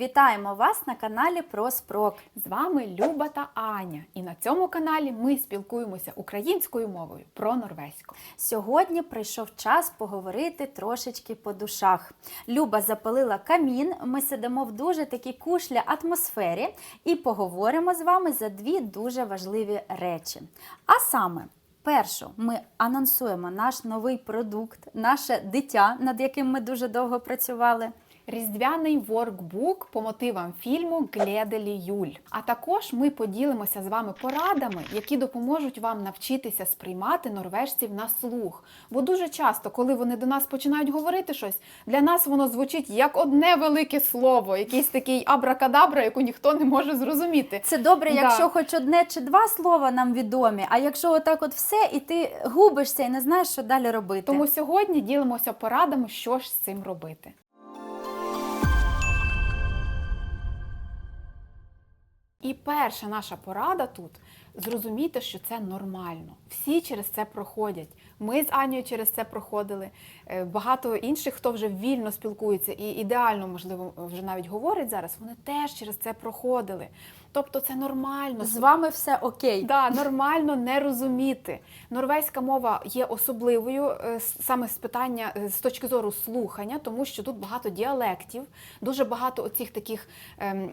Вітаємо вас на каналі про Спрок. З вами Люба та Аня. І на цьому каналі ми спілкуємося українською мовою про норвезьку. Сьогодні прийшов час поговорити трошечки по душах. Люба запалила камін. Ми сидимо в дуже такій кушлі атмосфері і поговоримо з вами за дві дуже важливі речі. А саме. Першу ми анонсуємо наш новий продукт, наше дитя, над яким ми дуже довго працювали. Різдвяний воркбук по мотивам фільму Гледелі Юль. А також ми поділимося з вами порадами, які допоможуть вам навчитися сприймати норвежців на слух. Бо дуже часто, коли вони до нас починають говорити щось, для нас воно звучить як одне велике слово, якийсь такий абракадабра, яку ніхто не може зрозуміти. Це добре, Да. якщо хоч одне чи два слова нам відомі, а якщо отак от все, і ти губишся і не знаєш, що далі робити. Тому сьогодні ділимося порадами, що ж з цим робити. І перша наша порада тут зрозуміти, що це нормально. Всі через це проходять. Ми з Анією через це проходили. Е, Багато інших, хто вже вільно спілкується і ідеально, можливо, вже навіть говорить зараз, вони теж через це проходили. Тобто це нормально. з вами все окей. Да, нормально не розуміти. Норвезька мова є особливою е, саме з питання е, з точки зору слухання, тому що тут багато діалектів, дуже багато оцих таких ем,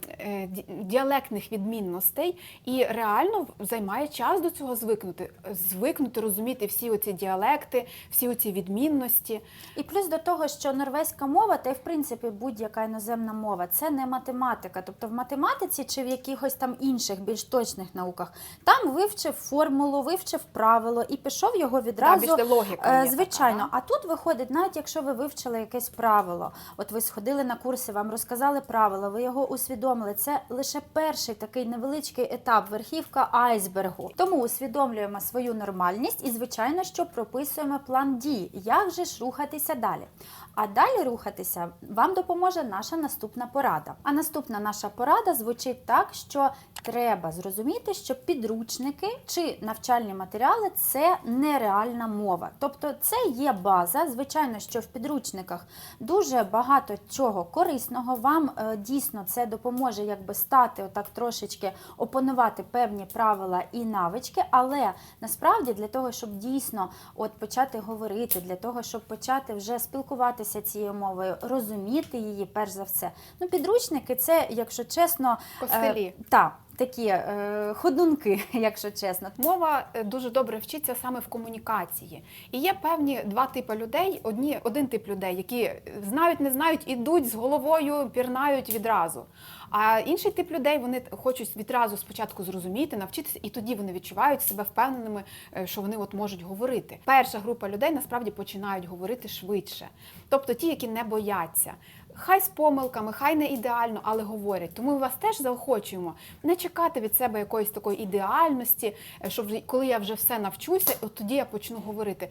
діалектних відмінностей, і реально займає час до цього звикнути, звикнути розуміти всі оці діалекти, всі оці відмінності. І плюс до того, що норвезька мова, та й в принципі будь-яка іноземна мова, це не математика. Тобто в математиці чи в якихось там інших більш точних науках, там вивчив формулу, вивчив правило і пішов його відразу. більш логіка є Звичайно, така, а тут виходить, навіть якщо ви вивчили якесь правило, от ви сходили на курси, вам розказали правило, ви його усвідомили. Це лише перший такий невеличкий етап, верхівка айсбергу. Тому усвідомлюємо свою нормальність і, звичайно, що прописуємо план дій, як же ж рухатися далі. А далі рухатися вам допоможе наша наступна порада. А наступна наша порада звучить так, що треба зрозуміти, що підручники чи навчальні матеріали це нереальна мова. Тобто це є база. Звичайно, що в підручниках дуже багато чого корисного. Вам е, дійсно це допоможе якби стати отак трошечки опанувати певні правила і навички, але насправді для того, щоб дійсно от почати говорити, для того, щоб почати вже спілкуватися цією мовою, розуміти її, перш за все. Ну, підручники це, якщо чесно, Костелі. Е, та, такі е, ходунки, якщо чесно. Мова е, дуже добре вчиться саме в комунікації. І є певні два типи людей. Одні, один тип людей, які знають, не знають, ідуть з головою, пірнають відразу. А інший тип людей вони хочуть відразу спочатку зрозуміти, навчитися, і тоді вони відчувають себе впевненими, е, що вони от можуть говорити. Перша група людей насправді починають говорити швидше, тобто ті, які не бояться. Хай з помилками, хай не ідеально, але говорять. Тому ми вас теж заохочуємо не чекати від себе якоїсь такої ідеальності, е, що вже коли я вже все навчуся, от тоді я почну говорити.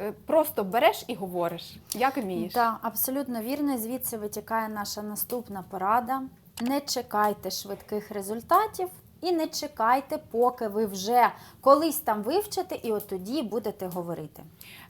Е, Просто береш і говориш, як вмієш. Так, абсолютно вірно. Звідси витікає наша наступна порада. Не чекайте швидких результатів і не чекайте, поки ви вже колись там вивчите, і от тоді будете говорити.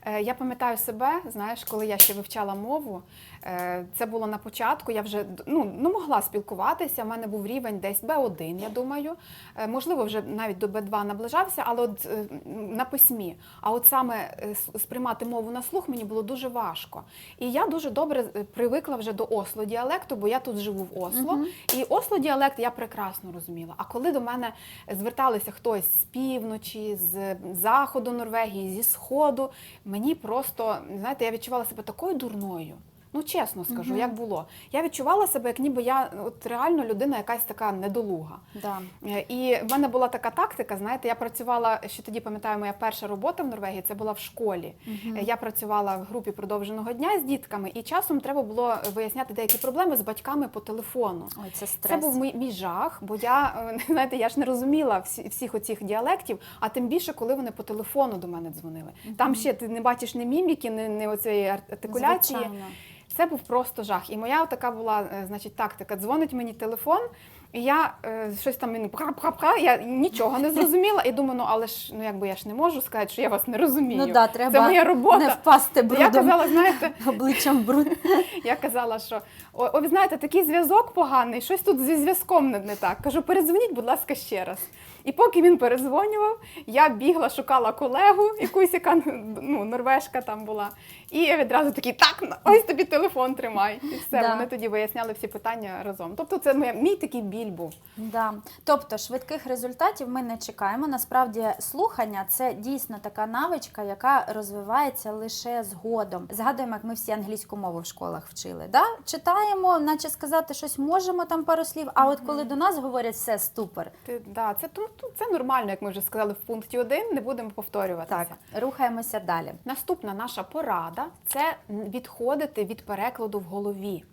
Е, Я пам'ятаю себе, знаєш, коли я ще вивчала мову, е, це було на початку. Я вже ну, ну, могла спілкуватися. У мене був рівень десь Б1, я думаю. Е, Можливо, вже навіть до Б2 наближався, але от на письмі. А от саме сприймати мову на слух мені було дуже важко. І я дуже добре привикла вже до Осло діалекту, бо я тут живу в Осло. І Осло діалект я прекрасно розуміла. А коли до мене зверталися хтось з півночі, з заходу Норвегії, зі сходу, мені просто знаєте, я відчувала себе такою дурною. Ну, чесно скажу, як було. Я відчувала себе, як ніби я от реально людина якась така недолуга. Да. Е, І в мене була така тактика. Знаєте, я працювала ще тоді, пам'ятаю, моя перша робота в Норвегії це була в школі. Е, Я працювала в групі продовженого дня з дітками, і часом треба було виясняти деякі проблеми з батьками по телефону. Ой, це Це був мій, мій жах, бо я е, знаєте, я ж не розуміла всі, всіх оцих діалектів, а тим більше, коли вони по телефону до мене дзвонили. Там ще ти не бачиш ні міміки, ні, ні оцієї артикуляції. Звичайно. Це був просто жах. І моя така була, е, значить, тактика. Дзвонить мені телефон, і я е, щось там мені пха-пха-пха, я нічого не зрозуміла. І думаю, ну але ж ну якби я ж не можу сказати, що я вас не розумію. Ну да, треба Це моя робота. не впасти Я казала, знаєте, обличчям бруд. я казала, що о, о, ви знаєте, такий зв'язок поганий, щось тут зі зв'язком не, не так. Кажу, передзвоніть, будь ласка, ще раз. І поки він перезвонював, я бігла, шукала колегу, якусь яка ну, норвежка там була. І я відразу такий, так, ось тобі телефон тримай. І все, Да. вони тоді виясняли всі питання разом. Тобто це моя, мій такий біль був. Да. Тобто швидких результатів ми не чекаємо. Насправді слухання це дійсно така навичка, яка розвивається лише згодом. Згадуємо, як ми всі англійську мову в школах вчили. Да? Читаємо, наче сказати щось можемо там пару слів. А от коли до нас говорять все ступер. Ти, да, це, тому- це нормально, як ми вже сказали в пункті 1, не будемо повторюватися. Так, рухаємося далі. Наступна наша порада це відходити від перекладу в голові.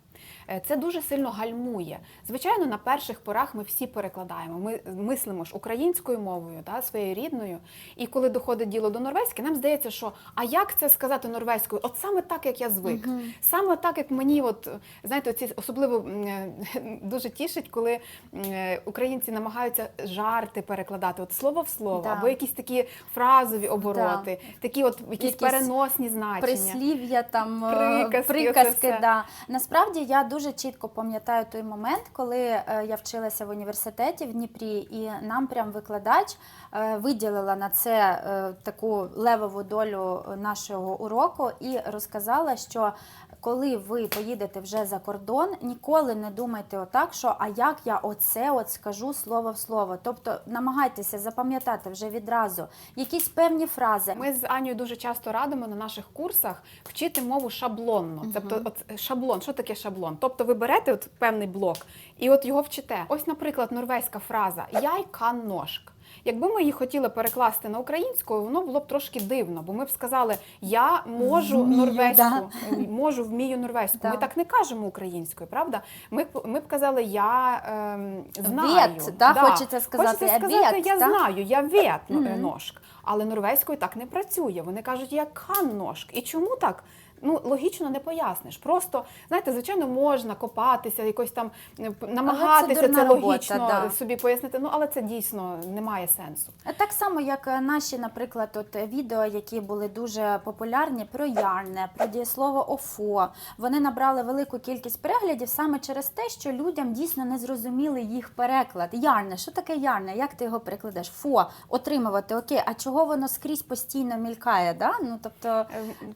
Е, Це дуже сильно гальмує. Звичайно, на перших порах ми всі перекладаємо. Ми мислимо ж українською мовою, да, своєю рідною. І коли доходить діло до норвезьки, нам здається, що а як це сказати норвезькою? От саме так, як я звик. Саме так, як мені, от знаєте, оці особливо е, дуже тішить, коли е, українці намагаються жарти перекладати, от слово в слово, Да. або якісь такі фразові обороти, такі от якісь, Якісь переносні значення. Прислів'я, там Приказки, приказки. Да. Насправді я дуже чітко пам'ятаю той момент, коли е, я вчилася в університеті в Дніпрі, і нам прям викладач е, виділила на це е, таку левову долю нашого уроку і розказала, що коли ви поїдете вже за кордон, ніколи не думайте отак, що а як я оце от скажу слово в слово. Тобто намагайтеся запам'ятати вже відразу якісь певні фрази. Ми з Анією дуже часто радимо на наших курсах вчити мову шаблонно. Тобто, от шаблон, що таке шаблон? Тобто ви берете от певний блок і от його вчите. Ось, наприклад, норвезька фраза «яй кан ножк». Якби ми її хотіли перекласти на українську, воно було б трошки дивно, бо ми б сказали Я можу Вмію, норвезьку, да. можу вмію норвезьку. Да. Ми так не кажемо українською, правда? Ми, б- ми б казали Я ем, знаю. Вєт, да, хочеться сказати, Хочеться «Я сказати, вєт», я да? знаю, я ну, ножк. Але норвезькою так не працює. Вони кажуть, я кан ножк. І чому так? Ну, логічно не поясниш. Просто, знаєте, звичайно, можна копатися, якось там е, намагатися дурна це робота, да. собі пояснити. Ну, але це дійсно не має сенсу. Так само, як е, наші, наприклад, от е, відео, які були дуже популярні про ярне, про дієслово офо. Вони набрали велику кількість переглядів саме через те, що людям дійсно не зрозуміли їх переклад. Ярне, що таке ярне? Як ти його перекладеш? Фо, отримувати, окей, а чого воно скрізь постійно мількає? Да? Ну, тобто,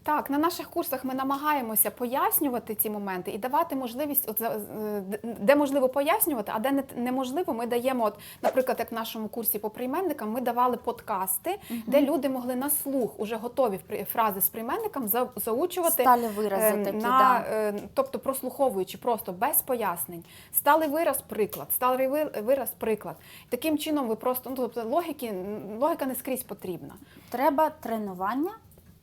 Так, на наших курсах ми намагаємося пояснювати ці моменти і давати можливість, от, е, де можливо пояснювати, а де неможливо, ми даємо, от, наприклад, як в нашому курсі по прийменникам, ми давали подкасти, де люди могли на слух уже готові фрази з прийменником за- заучувати. сталі вирази Е, такі, на, да. е, тобто прослуховуючи просто без пояснень. Сталий вираз приклад, сталий ви- вираз приклад. Таким чином ви просто ну, тобто логіки, логіка не скрізь потрібна. Треба тренування,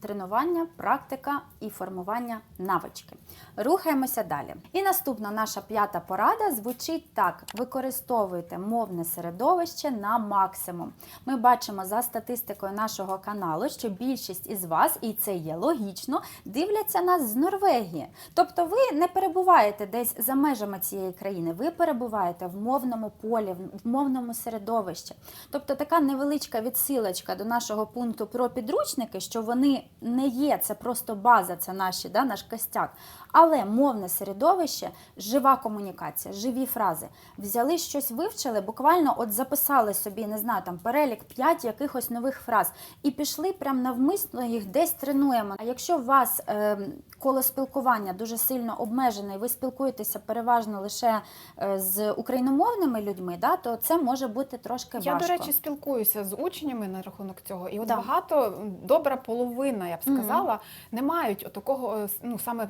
тренування, практика і формування навички. Рухаємося далі. І наступна наша п'ята порада звучить так: використовуйте мовне середовище на максимум. Ми бачимо за статистикою нашого каналу, що більшість із вас, і це є логічно, дивляться нас з Норвегії. Тобто ви не перебуваєте десь за межами цієї країни, ви перебуваєте в мовному полі, в мовному середовищі. Тобто така невеличка відсилочка до нашого пункту про підручники, що вони не є, це просто база, це наші, да, наш костяк. Але мовне середовище, жива комунікація, живі фрази. Взяли щось, вивчили, буквально от записали собі, не знаю, там перелік 5 якихось нових фраз і пішли прям навмисно їх десь тренуємо. А якщо у вас е, коло спілкування дуже сильно обмежене, і ви спілкуєтеся переважно лише е, з україномовними людьми, да, то це може бути трошки Я, важко. до речі, спілкуюся з учнями на рахунок цього, і от Да. багато, добра половина, я б сказала, не мають такого е, ну, саме е,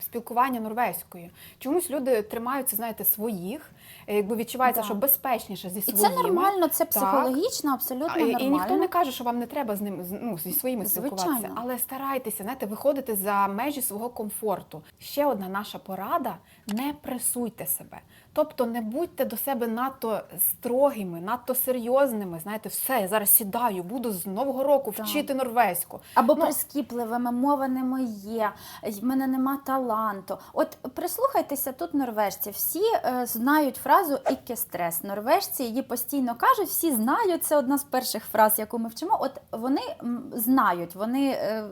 спілкування норвезькою. Чомусь люди тримаються, знаєте, своїх, е, якби відчувається, Да. що безпечніше зі І це нормально, це Так. абсолютно А, і, і ніхто не каже, що вам не треба з ним ну, зі своїми спілкуватися, Звичайно. але старайтеся знаєте, виходити за межі свого комфорту. Ще одна наша порада: не пресуйте себе. Тобто не будьте до себе надто строгими, надто серйозними. Знаєте, все, я зараз сідаю, буду з нового року Так. вчити норвезьку. Або Ну, прискіпливими, мова не моє, в мене нема таланту. От прислухайтеся тут норвежці. Всі е, знають фразу «ikke стрес. Норвежці її постійно кажуть, всі знають. Це одна з перших фраз, яку ми вчимо. От вони знають, вони е,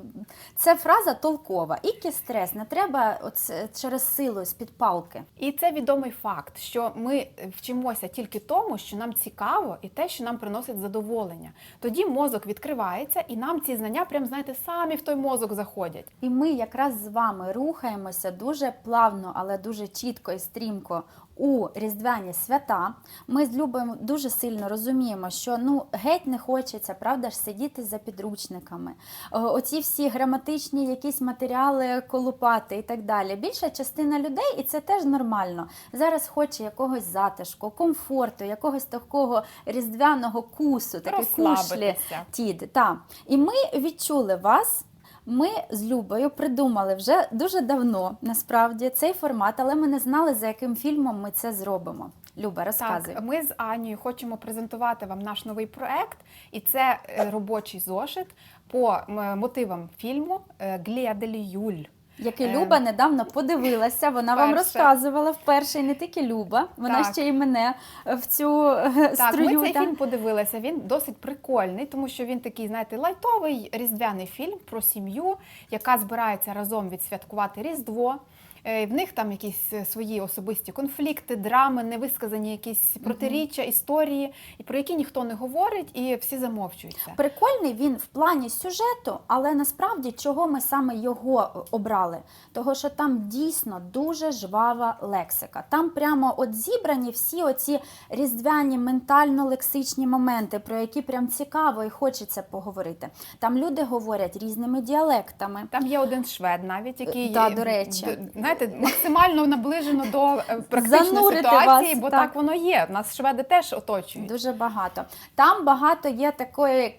це фраза толкова. «ikke стрес. Не треба оце, через силу з-під палки. І це відомий факт, що ми вчимося тільки тому, що нам цікаво, і те, що нам приносить задоволення. Тоді мозок відкривається, і нам ці знання, прям знаєте, самі в той мозок заходять. І ми якраз з вами рухаємося дуже плавно, але дуже чітко і стрімко у різдвяні свята. Ми з Любою дуже сильно розуміємо, що ну геть не хочеться, правда ж, сидіти за підручниками. Оці всі граматичні якісь матеріали колупати і так далі. Більша частина людей, і це теж нормально. Зараз хоче якогось затишку, комфорту, якогось такого різдвяного кусу, такі кушлі. Тід, та. І ми відчули вас. Ми з Любою придумали вже дуже давно насправді цей формат, але ми не знали, за яким фільмом ми це зробимо. Люба, розказуй. Так, ми з Анією хочемо презентувати вам наш новий проект, і це е, робочий зошит по мотивам фільму е, «Гледель Юль. Який Е, Люба недавно подивилася, вона вам розказувала вперше, і не тільки Люба, вона Так. ще й мене в цю е, Так, струю. ми цей фільм подивилися. Він досить прикольний, тому що він такий, знаєте, лайтовий різдвяний фільм про сім'ю, яка збирається разом відсвяткувати Різдво. Е, В них там якісь е, свої особисті конфлікти, драми, невисказані якісь протиріччя, історії, про які ніхто не говорить, і всі замовчуються. Прикольний він в плані сюжету, але насправді чого ми саме його обрали? Того, що там дійсно дуже жвава лексика. Там прямо от зібрані всі оці різдвяні ментально-лексичні моменти, про які прям цікаво і хочеться поговорити. Там люди говорять різними діалектами. Там є один швед, навіть який Да, е, до речі. Знаєте, максимально наближено до е, практичної Занурити ситуації, вас, бо так. так воно є. Нас шведи теж оточують. Дуже багато. Там багато є такої.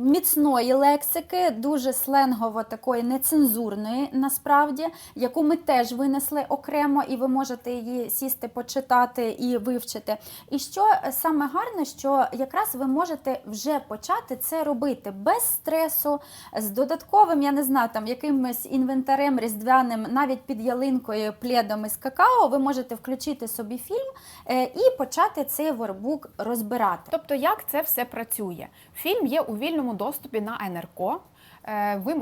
Міцної лексики, дуже сленгово такої нецензурної, насправді, яку ми теж винесли окремо, і ви можете її сісти, почитати і вивчити. І що саме гарне, що якраз ви можете вже почати це робити без стресу, з додатковим, я не знаю, там якимось інвентарем різдвяним, навіть під ялинкою, пледом із какао, ви можете включити собі фільм е, і почати цей воркбук розбирати. Тобто, як це все працює? Фільм є у вільному доступі на НРК. Е, Ви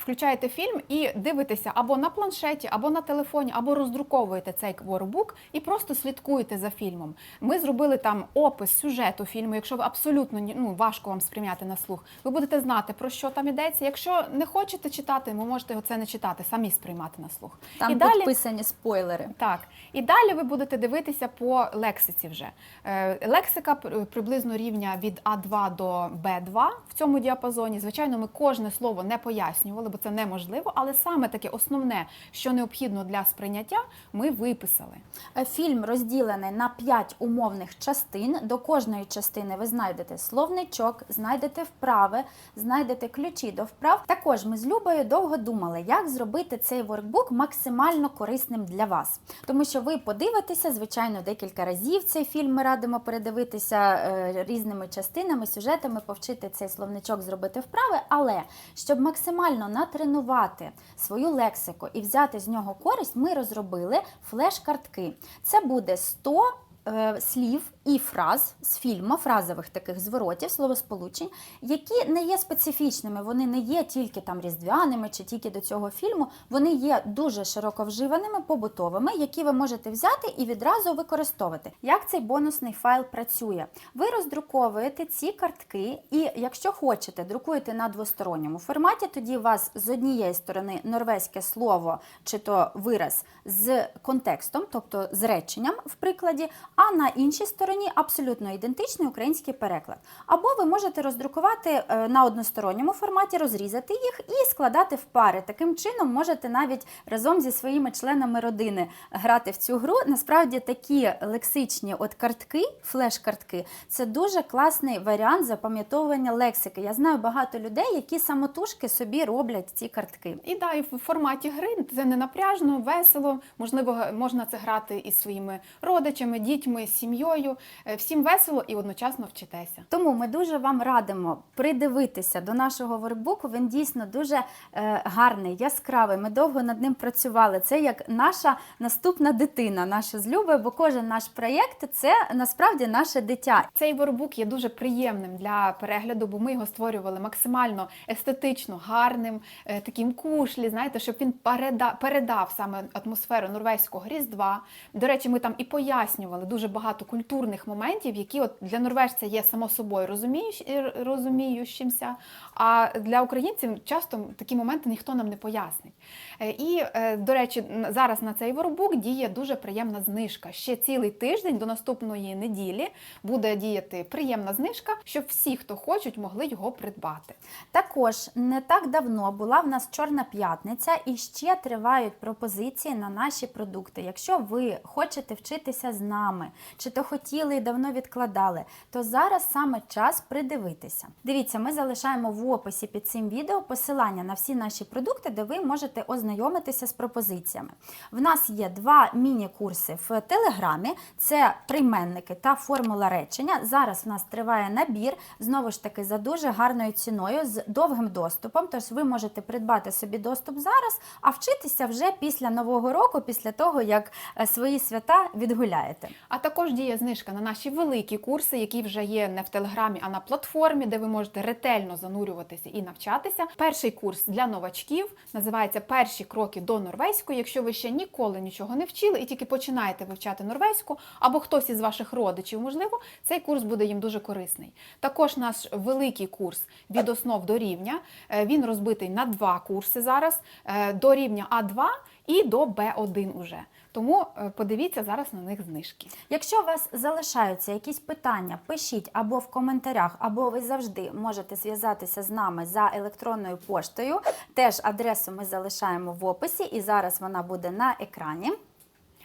включаєте фільм і дивитеся або на планшеті, або на телефоні, або роздруковуєте цей воркбук і просто слідкуєте за фільмом. Ми зробили там опис сюжету фільму. Якщо ви абсолютно ну, важко вам сприйняти на слух, ви будете знати про що там йдеться. Якщо не хочете читати, ви можете це не читати, самі сприймати на слух. Там і далі підписані спойлери. так, і далі ви будете дивитися по лексиці вже. Е, Лексика приблизно рівня від А2 до Б2 в цьому діапазоні. Звичайно, ми кожне слово не пояснювали, бо це неможливо, але саме таке основне, що необхідно для сприйняття, ми виписали. Е, Фільм розділений на 5 умовних частин. До кожної частини ви знайдете словничок, знайдете вправи, знайдете ключі до вправ. Також ми з Любою довго думали, як зробити цей воркбук максимально корисним для вас. Тому що ви подивитеся, звичайно, декілька разів цей фільм ми радимо передивитися е, різними частинами, сюжетами, повчити цей словничок, зробити вправи. Але щоб максимально натренувати свою лексику і взяти з нього користь, ми розробили флеш-картки. Це буде 100 е, слів і фраз з фільму, фразових таких зворотів, словосполучень, які не є специфічними, вони не є тільки там різдвяними чи тільки до цього фільму. Вони є дуже широко вживаними, побутовими, які ви можете взяти і відразу використовувати. Як цей бонусний файл працює? Ви роздруковуєте ці картки, і якщо хочете, друкуєте на двосторонньому форматі. Тоді у вас з однієї сторони норвезьке слово чи то вираз з контекстом, тобто з реченням в прикладі, а на іншій стороні абсолютно ідентичний український переклад. Або ви можете роздрукувати е, на односторонньому форматі, розрізати їх і складати в пари. Таким чином можете навіть разом зі своїми членами родини грати в цю гру. Насправді такі лексичні от картки, флеш-картки, це дуже класний варіант запам'ятовування лексики. Я знаю багато людей, які самотужки собі роблять ці картки. І да, і в форматі гри це не напряжно, весело. Можливо, можна це грати із своїми родичами, дітьми, сім'єю. Е, Всім весело і одночасно вчитеся. Тому ми дуже вам радимо придивитися до нашого воркбуку. Він дійсно дуже е, гарний, яскравий. Ми довго над ним працювали. Це як наша наступна дитина, наша з Любою, бо кожен наш проєкт це насправді наше дитя. Цей воркбук є дуже приємним для перегляду, бо ми його створювали максимально естетично, гарним, е, таким кушлі, знаєте, щоб він переда- передав саме атмосферу норвезького різдва. До речі, ми там і пояснювали дуже багато культурних моментів, які от для норвежця є само собою розуміюч- розуміючимся, а для українців часто такі моменти ніхто нам не пояснить. Е, І, е, до речі, зараз на цей воркбук діє дуже приємна знижка. Ще цілий тиждень до наступної неділі буде діяти приємна знижка, щоб всі, хто хочуть, могли його придбати. Також не так давно була в нас Чорна п'ятниця і ще тривають пропозиції на наші продукти. Якщо ви хочете вчитися з нами, чи то хотіли і давно відкладали, то зараз саме час придивитися. Дивіться, ми залишаємо в описі під цим відео посилання на всі наші продукти, де ви можете ознайомитися з пропозиціями. В нас є два міні-курси в Телеграмі: це прийменники та формула речення. Зараз в нас триває набір, знову ж таки, за дуже гарною ціною, з довгим доступом. Тож ви можете придбати собі доступ зараз, а вчитися вже після нового року, після того як е, свої свята відгуляєте. А також діє знижка на наші великі курси, які вже є не в телеграмі, а на платформі, де ви можете ретельно занурюватися і навчатися. Перший курс для новачків називається Перші кроки до норвезької. Якщо ви ще ніколи нічого не вчили і тільки починаєте вивчати норвезьку, або хтось із ваших родичів, можливо, цей курс буде їм дуже корисний. Також наш великий курс від основ до рівня. е, Він розбитий на два курси зараз е, до рівня А2 і до Б1 уже. Тому е, подивіться зараз на них знижки. Якщо у вас залишаються якісь питання, пишіть або в коментарях, або ви завжди можете зв'язатися з нами за електронною поштою. Теж адресу ми залишаємо в описі, і зараз вона буде на екрані.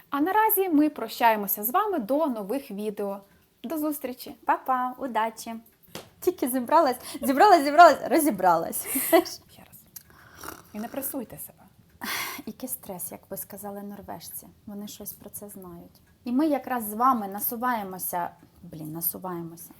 А наразі ми прощаємося з вами до нових відео. До зустрічі! Па-па, удачі! Тільки зібралась, зібралась, зібралась, розібралась. Ще раз. І не пресуйте себе. Який стрес, як би сказали норвежці. Вони щось про це знають. І ми якраз з вами насуваємося. Блін, насуваємося.